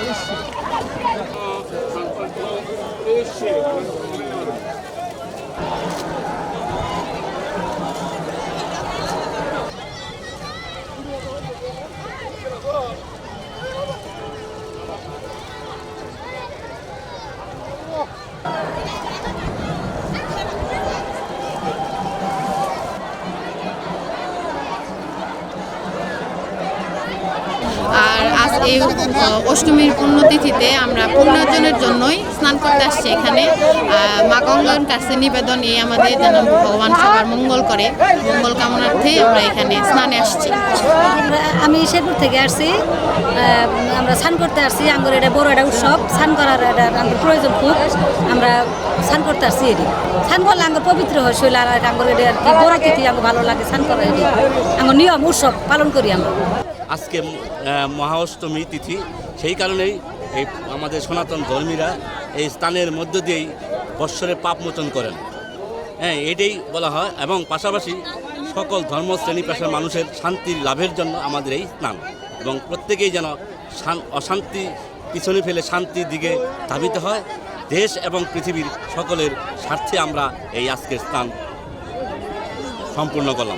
おいしい。এই অষ্টমীর পুণ্যতিথিতে আমরা পুণ্যার্জনের জন্যই স্নান করতে আসছি এখানে। মা গঙ্গার কাছে নিবেদন এই আমাদের যেন ভগবান সবার মঙ্গল করে। মঙ্গল কামনার্থে আমরা এখানে স্নানে আসছি। আমি শেরপুর থেকে আসছি। আমরা স্নান করতে আসছি। আঙ্গুর এটা বড় একটা উৎসব। স্নান করার আঙ্গুর প্রয়োজন খুব। আমরা স্নান করতে আসছি এটি। স্নান করলে আঙ্গুর পবিত্র হয়, শৈল আর আঙ্গুর এটা আর কি বড় তিথি ভালো লাগে স্নান করা এটি। আঙ্গুর নিয়ম, উৎসব পালন করি আমরা। আজকে আহ, মহা অষ্টমী তিথি সেই কারণেই এই আমাদের সনাতন ধর্মীরা এই স্থানের মধ্য দিয়েই বৎসরের পাপ মোচন করেন। হ্যাঁ এটাই বলা হয় এবং পাশাপাশি সকল ধর্ম শ্রেণি পেশার মানুষের শান্তি লাভের জন্য আমাদের এই স্নান এবং প্রত্যেকেই যেন শান- অশান্তি পিছনে ফেলে শান্তির দিকে ধাবিত হয়। দেশ এবং পৃথিবীর সকলের স্বার্থে আমরা এই আজকের স্থান সম্পূর্ণ করলাম।